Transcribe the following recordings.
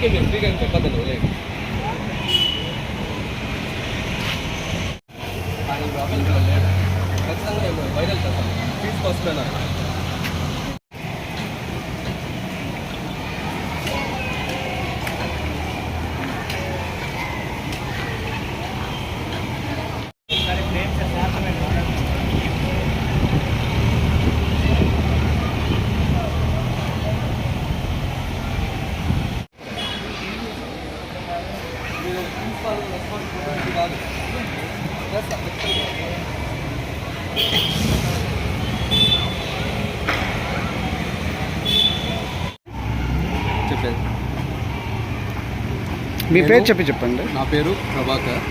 సరే ఓకే మీరు ఫ్రీగా ఏం చెప్పొద్దండి వదిలేయండి ఆయన ఇప్పుడు అవైలబుల్ లేడు ఖచ్చితంగా నేను వైరల్ చేస్తాను ఫీజు కోసమే నాకు మీరు ప్రిన్సిపాల్ రెస్పాన్సిబిలిటీ కాదు చేస్తా ఖచ్చితంగా చెప్పేది మీ పేరు చెప్పి చెప్పండి. నా పేరు ప్రభాకర్.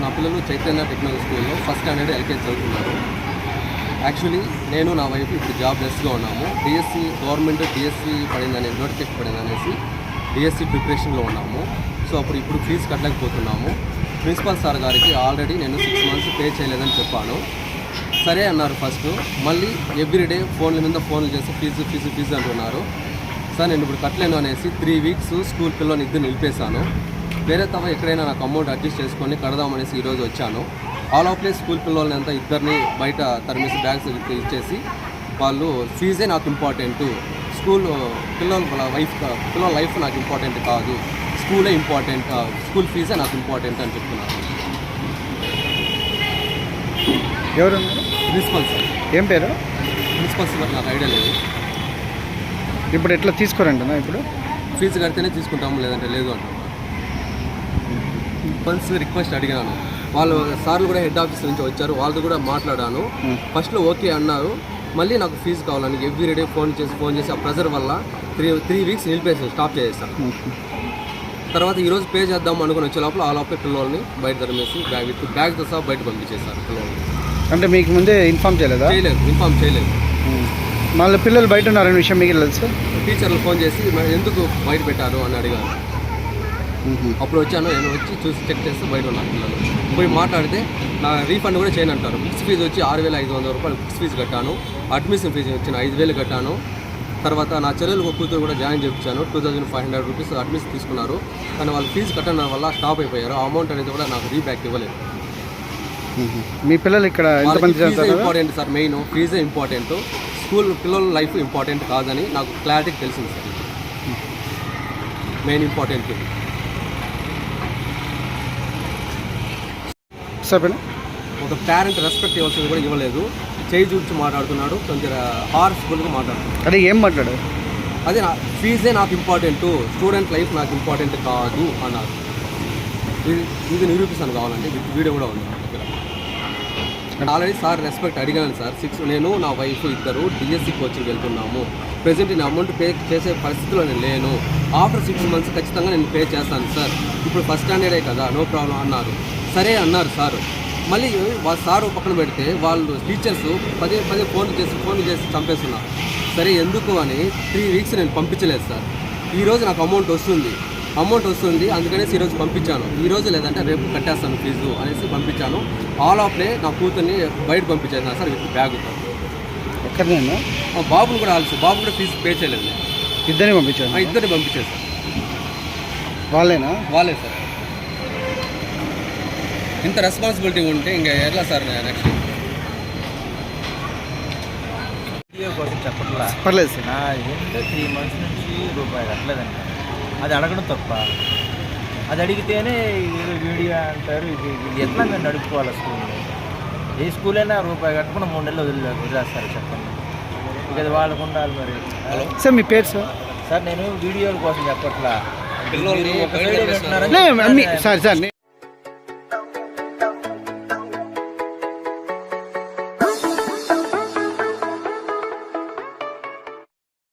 నా పిల్లలు చైతన్య టెక్నాలజీ స్కూల్లో ఫస్ట్ స్టాండర్డ్ ఎల్కేజీ చదువుతున్నారు. యాక్చువల్లీ నేను నా వైపు ఇప్పుడు జాబ్ లెస్గా ఉన్నాము డిఎస్సి గవర్నమెంట్ డిఎస్సి పడిందని నోటిఫికేషన్ పడింది అనేసి డిఎస్సి ప్రిపరేషన్లో ఉన్నాము. సో అప్పుడు ఇప్పుడు ఫీజు కట్టలేకపోతున్నాము. ప్రిన్సిపల్ సార్ గారికి ఆల్రెడీ నేను సిక్స్ మంత్స్ పే చేయలేదని చెప్పాను. సరే అన్నారు ఫస్ట్. మళ్ళీ ఎవ్రీడే ఫోన్ల మీద ఫోన్లు చేసి ఫీజు ఫీజు ఫీజు అంటున్నారు. సార్ నేను ఇప్పుడు కట్టలేను అనేసి త్రీ వీక్స్ స్కూల్ పిల్లల్ని ఇద్దరు నిలిపేశాను. వేరే తవ ఎక్కడైనా నాకు అమౌంట్ అడ్జస్ట్ చేసుకొని కడదామనేసి ఈరోజు వచ్చాను. ఆల్ ఆఫ్ ప్లేస్ స్కూల్ పిల్లల్ని అంతా ఇద్దరిని బయట తరిమేసి బ్యాగ్స్ ఇచ్చేసి వాళ్ళు ఫీజే నాకు ఇంపార్టెంట్. స్కూల్ పిల్లల వైఫ్ పిల్లల లైఫ్ నాకు ఇంపార్టెంట్ కాదు. స్కూలే ఇంపార్టెంట్ స్కూల్ ఫీజే నాకు ఇంపార్టెంట్ అని చెప్తున్నాను ఎవరు? Principal sir. ఏం పేరు? ప్రిన్సిపల్ సార్ నాకు ఐడియా లేదు. ఇప్పుడు ఎట్లా తీసుకోరంటున్నా ఇప్పుడు? ఫీజు కడితేనే తీసుకుంటాము లేదంటే లేదు అంటున్నారు వన్స్ రిక్వెస్ట్ అడిగాను. వాళ్ళు సార్లు కూడా హెడ్ ఆఫీస్ నుంచి వచ్చారు వాళ్ళతో కూడా మాట్లాడాను. ఫస్ట్లో ఓకే అన్నారు. మళ్ళీ నాకు ఫీజు కావాలని ఎవ్రీ డే ఫోన్ చేసి ఫోన్ చేసి ఆ ప్రెజర్ వల్ల త్రీ త్రీ వీక్స్ నిలిపేసి స్టాప్ చేసేసాను తర్వాత ఈరోజు పే చేద్దాం అనుకుని వచ్చే లోపల ఆ లోపల పిల్లల్ని బయట తరిమేసి బ్యాగ్ బ్యాగ్తో సహా బయట పంపించేశారు పిల్లల్ని. అంటే మీకు ముందే ఇన్ఫామ్ చేయలేదా? చేయలేదు ఇన్ఫామ్ చేయలేదు. మళ్ళీ పిల్లలు బయట ఉన్నారనే విషయం మీకు తెలుసు? టీచర్లు ఫోన్ చేసి "మరి ఎందుకు బయట పెట్టారు? అని అడిగాను అప్పుడు వచ్చాను నేను వచ్చి చూసి చెక్ చేస్తే బయట ఉన్నాను పిల్లలు. పోయి మాట్లాడితే నా రీఫండ్ కూడా చేయను అంటారు. బుక్స్ ఫీజు వచ్చి ఆరు వేల ఐదు వందల రూపాయలు బుక్స్ ఫీజు కట్టాను. అడ్మిషన్ ఫీజు వచ్చిన ఐదు వేలు కట్టాను. తర్వాత నా చెల్లెలు ఒక కూతురు కూడా జాయిన్ చేయించాను. Two thousand five hundred rupees admission తీసుకున్నారు. కానీ వాళ్ళు ఫీజు కట్టడం వల్ల స్టాప్ అయిపోయారు. ఆ అమౌంట్ అనేది కూడా నాకు రీబ్యాక్ ఇవ్వలేదు. మీ పిల్లలు ఇక్కడ ఎంతమంది ఫీజే చదువుతారు? ఇంపార్టెంట్ సార్ మెయిన్ ఫీజే ఇంపార్టెంట్ స్కూల్ పిల్లల లైఫ్ ఇంపార్టెంట్ కాదని నాకు క్లారిటీ తెలిసింది సార్. మెయిన్ ఇంపార్టెంట్ చెప్పండి. ఒక పేరెంట్ రెస్పెక్ట్ ఇవ్వాల్సింది కూడా ఇవ్వలేదు. చేయి చూపించి మాట్లాడుతున్నాడు కొంచెం హార్స్ఫుల్గా మాట్లాడుతున్నాడు. అదే ఏం మాట్లాడు అదే నా ఫీజే నాకు ఇంపార్టెంట్ స్టూడెంట్ లైఫ్ నాకు ఇంపార్టెంట్ కాదు అన్నారు. ఇది ఇది నిరూపిస్తాను కావాలంటే వీడియో కూడా ఉంది. నా ఆల్రెడీ సార్ రెస్పెక్ట్ అడిగాను సార్ సిక్స్ నేను నా వైఫ్ ఇద్దరు డిఎస్సి కోచింగ్ వెళ్తున్నాము. ప్రజెంట్ నేను అమౌంట్ పే చేసే పరిస్థితిలో నేను లేను. ఆఫ్టర్ సిక్స్ మంత్స్ ఖచ్చితంగా నేను పే చేస్తాను సార్ ఇప్పుడు ఫస్ట్ స్టాండర్డే కదా నో ప్రాబ్లం అన్నారు. సరే అన్నారు సార్ మళ్ళీ వాళ్ళ సార్ పక్కన పెడితే వాళ్ళు టీచర్స్ పదే పదే ఫోన్ చేసి ఫోన్ చేసి చంపేస్తున్నారు. సరే ఎందుకు అని త్రీ వీక్స్ నేను పంపించలేదు సార్ ఈరోజు నాకు అమౌంట్ వస్తుంది. అమౌంట్ వస్తుంది. అందుకనేసి ఈరోజు పంపించాను. ఈ రోజు లేదంటే రేపు కట్టేస్తాను ఫీజు అనేసి పంపించాను. ఆల్ ఆఫ్ డే నా కూతుర్ని బయట పంపించేసాను సార్ విత్ బ్యాగుతో ఎక్కడ నేను బాబుని కూడా ఆల్సి బాబు కూడా ఫీజు పే చేయలేదు. నేను. ఇద్దరిని పంపించాను ఇద్దరిని పంపించేసాను వాళ్ళేనా? వాళ్ళే సార్. ఇంత రెస్పాన్సిబిలిటీ ఉంటే ఇంకా ఎట్లా సార్ నెక్స్ట్ వీడియో కోసం చెప్పట్లా. పర్లేదు సార్. నా ఏంటంటే త్రీ మంత్స్ నుంచి రూపాయి కట్టలేదంట అది అడగడం తప్ప. అది అడిగితేనే వీడియో అంటారు ఇది ఎట్లా మేము నడుపుకోవాలి స్కూల్ ఏ స్కూల్ అయినా రూపాయి కట్టుకుని మూడు నెలలు వదిలే వదిలేస్తారు చెప్పండి. ఇక అది వాళ్ళకు ఉండాలి మరి. సార్ మీ పేరు సార్? సార్ నేను వీడియోల కోసం చెప్పట్లా. Sir sir